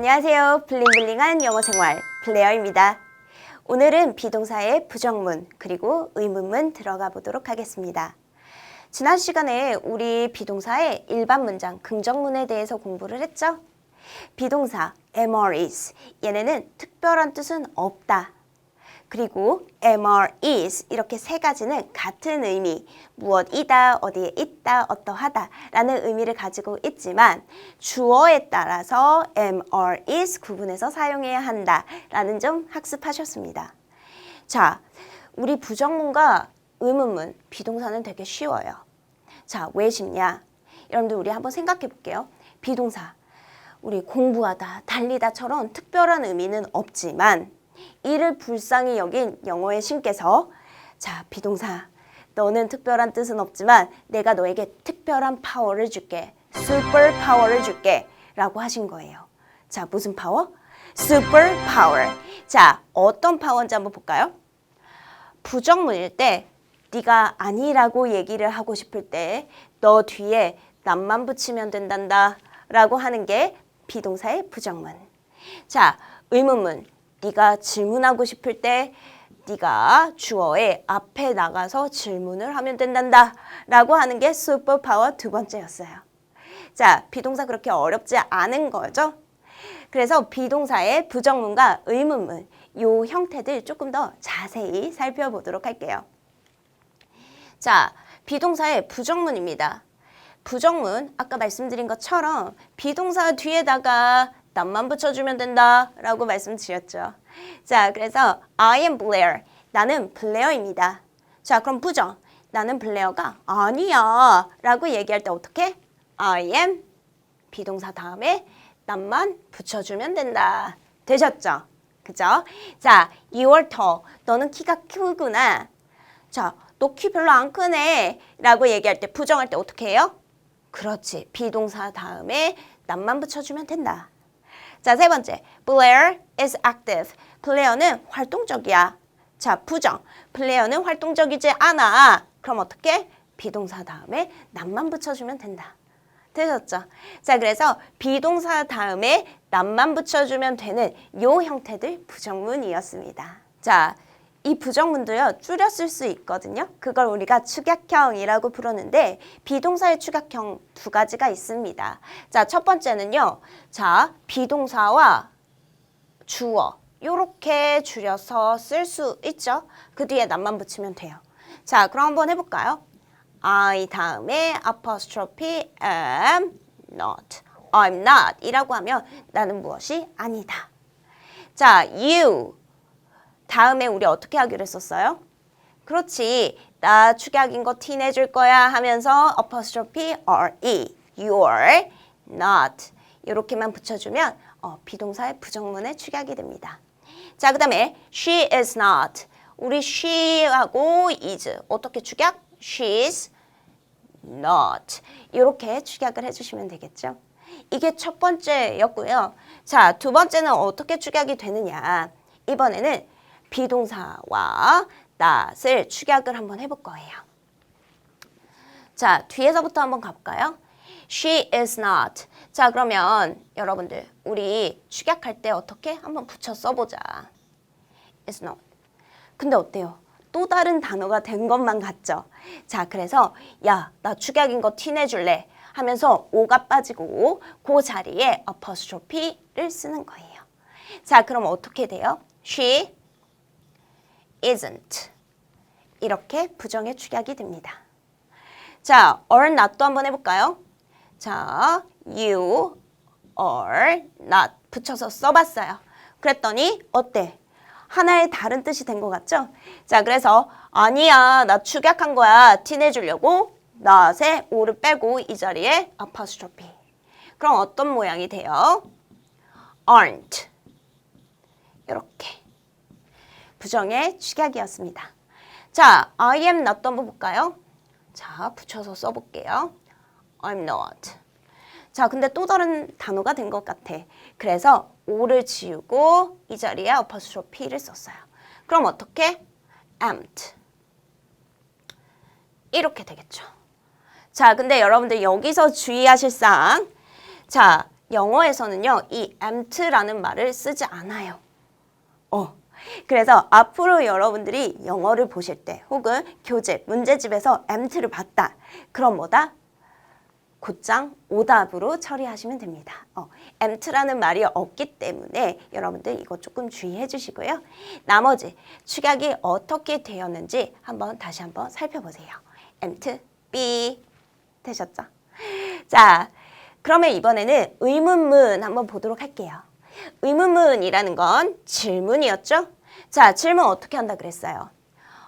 안녕하세요. 블링블링한 영어 생활 플레어입니다. 오늘은 비동사의 부정문 그리고 의문문 들어가 보도록 하겠습니다. 지난 시간에 우리 비동사의 일반 문장 긍정문에 대해서 공부를 했죠? 비동사 MR is 얘네는 특별한 뜻은 없다. 그리고 MR is 이렇게 세 가지는 같은 의미, 무엇이다, 어디에 있다, 어떠하다 라는 의미를 가지고 있지만 주어에 따라서 MR is 구분해서 사용해야 한다 라는 점 학습하셨습니다. 자, 우리 부정문과 의문문, 비동사는 되게 쉬워요. 자, 왜 쉽냐? 여러분들 우리 한번 생각해 볼게요. 비동사. 우리 공부하다, 달리다처럼 특별한 의미는 없지만 이를 불쌍히 여긴 영어의 신께서 자, 비동사. 너는 특별한 뜻은 없지만 내가 너에게 특별한 파워를 줄게. 슈퍼 파워를 줄게. 라고 하신 거예요. 자, 무슨 파워? 슈퍼 파워. 자, 어떤 파워인지 한번 볼까요? 부정문일 때 네가 아니라고 얘기를 하고 싶을 때 너 뒤에 남만 붙이면 된단다 라고 하는 게 비동사의 부정문. 자, 의문문. 네가 질문하고 싶을 때 네가 주어의 앞에 나가서 질문을 하면 된단다 라고 하는 게 슈퍼파워 두 번째였어요. 자, 비동사 그렇게 어렵지 않은 거죠? 그래서 비동사의 부정문과 의문문 요 형태들 조금 더 자세히 살펴보도록 할게요. 자, 비동사의 부정문입니다. 부정문 아까 말씀드린 것처럼 비동사 뒤에다가 남만 붙여주면 된다 라고 말씀드렸죠. 자, 그래서 I am Blair. 나는 블레어입니다. 자, 그럼 부정. 나는 블레어가 아니야 라고 얘기할 때 어떻게? I am 비동사 다음에 남만 붙여주면 된다. 되셨죠? 그죠? 자, tall. 너는 키가 크구나. 자, 너 키 별로 안 크네. 라고 얘기할 때, 부정할 때 어떻게 해요? 그렇지. 비동사 다음에 남만 붙여주면 된다. 자, 세 번째. Blair is active. 플레이어는 활동적이야. 자, 부정. 플레이어는 활동적이지 않아. 그럼 어떻게? 비동사 다음에 남만 붙여주면 된다. 되셨죠? 자, 그래서 비동사 다음에 남만 붙여주면 되는 요 형태들 부정문이었습니다. 자, 이 부정문도요, 줄여 쓸 수 있거든요. 그걸 우리가 축약형이라고 부르는데, 비동사의 축약형 두 가지가 있습니다. 자, 첫 번째는요, 자, 비동사와 주어, 요렇게 줄여서 쓸 수 있죠. 그 뒤에 남만 붙이면 돼요. 자, 그럼 한번 해볼까요? I 다음에 apostrophe am not. I'm not 이라고 하면 나는 무엇이 아니다. 자, you 다음에 우리 어떻게 하기로 했었어요? 그렇지. 나 축약인 거 티 내줄 거야 하면서 apostrophe re, you're not 이렇게만 붙여주면 어, 비동사의 부정문의 축약이 됩니다. 자, 그 다음에 she is not. 우리 she하고 is 어떻게 축약? she's not. 이렇게 축약을 해주시면 되겠죠. 이게 첫 번째였고요. 자, 두 번째는 어떻게 축약이 되느냐. 이번에는 비동사와 not을 축약을 한번 해볼 거예요. 자, 뒤에서부터 한번 가볼까요? She is not. 자, 그러면 여러분들 우리 축약할 때 어떻게 한번 붙여 써보자. is not. 근데 어때요? 또 다른 단어가 된 것만 같죠? 자, 그래서 야, 나 축약인 거 티내줄래 하면서 오가 빠지고 그 자리에 apostrophe를 쓰는 거예요. 자, 그럼 어떻게 돼요? She isn't. 이렇게 부정의 축약이 됩니다. 자, or not도 한번 해볼까요? 자, you are not 붙여서 써봤어요. 그랬더니 어때? 하나의 다른 뜻이 된 것 같죠? 자, 그래서 아니야, 나 축약한 거야. 티 내주려고 not에 o를 빼고 이 자리에 apostrophe. 그럼 어떤 모양이 돼요? aren't. 이렇게. 부정의 축약이었습니다. 자, I am not도 한번 볼까요? 자, 붙여서 써볼게요. I'm not. 자, 근데 또 다른 단어가 된 것 같아. 그래서 o를 지우고 이 자리에 apostrophe를 썼어요. 그럼 어떻게? am't. 이렇게 되겠죠. 자, 근데 여러분들 여기서 주의하실 사항. 자, 영어에서는요, 이 amt라는 말을 쓰지 않아요. 어. 그래서 앞으로 여러분들이 영어를 보실 때 혹은 교재, 문제집에서 amt를 봤다. 그럼 뭐다? 곧장 오답으로 처리하시면 됩니다. 어, amt라는 말이 없기 때문에 여러분들 이거 조금 주의해 주시고요. 나머지 축약이 어떻게 되었는지 한번 다시 한번 살펴보세요. amt, be 되셨죠? 자, 그러면 이번에는 의문문 한번 보도록 할게요. 의문문이라는 건 질문이었죠? 자, 질문 어떻게 한다 그랬어요?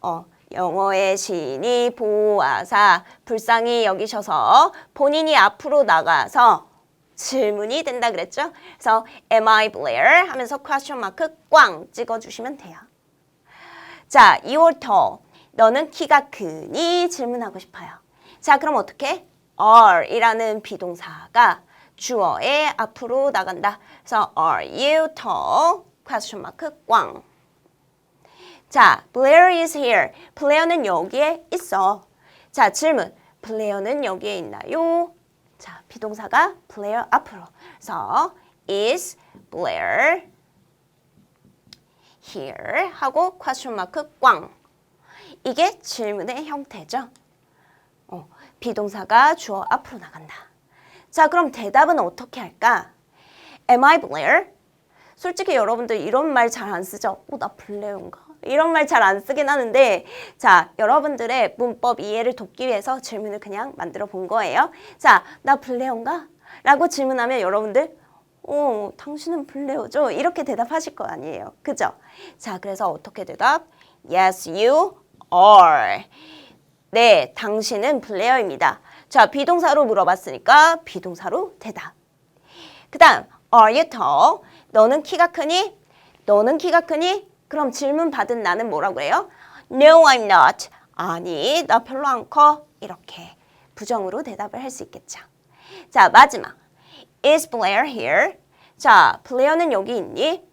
어, 영어의 시인이 보아사 불쌍히 여기셔서 본인이 앞으로 나가서 질문이 된다 그랬죠? 그래서 am I Blair 하면서 question mark 꽝 찍어주시면 돼요. 자, tall. 너는 키가 크니 질문하고 싶어요. 자, 그럼 어떻게? are 이라는 비동사가 주어의 앞으로 나간다. 그래서 are you tall? question mark 꽝. 자, Blair is here. 플레어는 여기에 있어. 자, 질문. 플레어는 여기에 있나요? 자, 비동사가 Blair 앞으로. 그래서 is Blair here 하고 question mark 꽝. 이게 질문의 형태죠. 어, 비동사가 주어 앞으로 나간다. 자, 그럼 대답은 어떻게 할까? Am I Blair? 솔직히 여러분들 이런 말 잘 안 쓰죠? 어, 나 블레어인가? 이런 말 잘 안 쓰긴 하는데 자, 여러분들의 문법 이해를 돕기 위해서 질문을 그냥 만들어 본 거예요. 자, 나 블레어인가? 라고 질문하면 여러분들 어, 당신은 블레어죠? 이렇게 대답하실 거 아니에요. 그죠? 자, 그래서 어떻게 대답? Yes, you are. 네, 당신은 블레어입니다. 자, 비동사로 물어봤으니까 비동사로 대답. 그 다음, are you tall? 너는 키가 크니? 너는 키가 크니? 그럼 질문 받은 나는 뭐라고 그래요? No, I'm not. 아니, 나 별로 안 커. 이렇게 부정으로 대답을 할 수 있겠죠. 자, 마지막. Is Blair here? 자, 블레어는 여기 있니?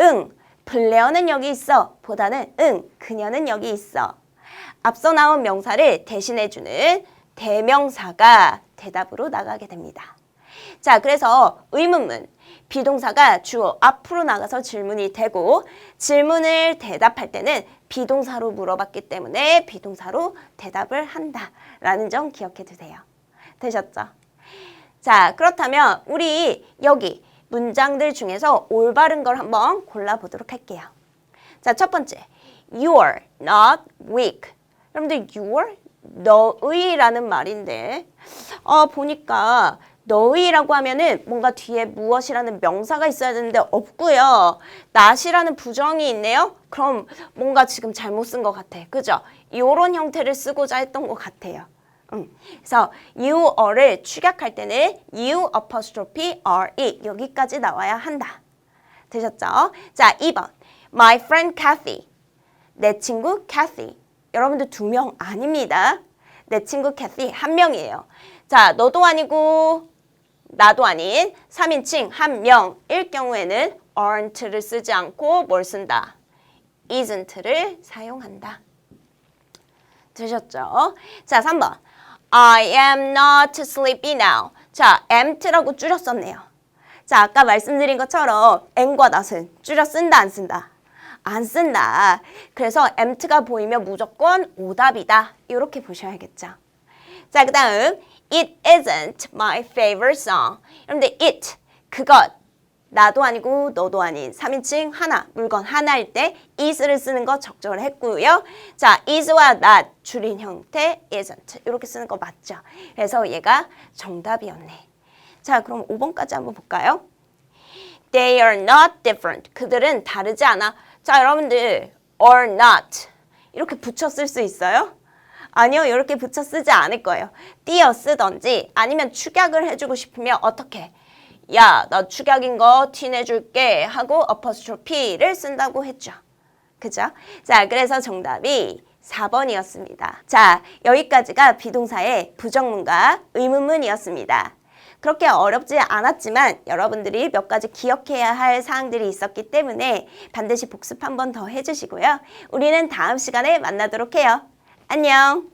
응, 블레어는 여기 있어. 보다는 응, 그녀는 여기 있어. 앞서 나온 명사를 대신해주는 대명사가 대답으로 나가게 됩니다. 자, 그래서 의문문. 비동사가 주어 앞으로 나가서 질문이 되고 질문을 대답할 때는 비동사로 물어봤기 때문에 비동사로 대답을 한다라는 점 기억해 두세요. 되셨죠? 자, 그렇다면 우리 여기 문장들 중에서 올바른 걸 한번 골라보도록 할게요. 자, 첫 번째. You're not weak. 여러분들 you're 너의라는 말인데 어, 보니까 너희라고 하면은 뭔가 뒤에 무엇이라는 명사가 있어야 되는데 없고요. not이라는 부정이 있네요. 그럼 뭔가 지금 잘못 쓴 것 같아. 그죠? 이런 형태를 쓰고자 했던 것 같아요. 음. 그래서 you are를 축약할 때는 you apostrophe are 여기까지 나와야 한다. 되셨죠? 자, 2번. My friend Kathy. 내 친구 Kathy. 여러분들 두 명 아닙니다. 내 친구 Kathy 한 명이에요. 자, 너도 아니고 나도 아닌 3인칭 한 명일 경우에는 aren't를 쓰지 않고 뭘 쓴다? isn't를 사용한다. 되셨죠? 자, 3번. I am not sleepy now. 자, amt라고 줄였었네요. 자, 아까 말씀드린 것처럼 am과 not은 줄여 쓴다, 안 쓴다? 안 쓴다. 그래서 amt가 보이면 무조건 오답이다. 이렇게 보셔야겠죠. 자, 그 다음 It isn't my favorite song. 여러분들 it, 그것, 나도 아니고 너도 아닌 3인칭 하나, 물건 하나일 때 is를 쓰는 거 적절했고요. 자, is와 not 줄인 형태 isn't 이렇게 쓰는 거 맞죠? 그래서 얘가 정답이었네. 자, 그럼 5번까지 한번 볼까요? They are not different. 그들은 다르지 않아. 자, 여러분들 or not 이렇게 붙여 쓸 수 있어요? 아니요, 이렇게 붙여 쓰지 않을 거예요. 띄어 쓰던지 아니면 축약을 해주고 싶으면 어떻게? 야, 나 축약인 거 티내줄게 하고 어퍼스트로피를 쓴다고 했죠. 그죠? 자, 그래서 정답이 4번이었습니다. 자, 여기까지가 비동사의 부정문과 의문문이었습니다. 그렇게 어렵지 않았지만 여러분들이 몇 가지 기억해야 할 사항들이 있었기 때문에 반드시 복습 한 번 더 해주시고요. 우리는 다음 시간에 만나도록 해요. 안녕!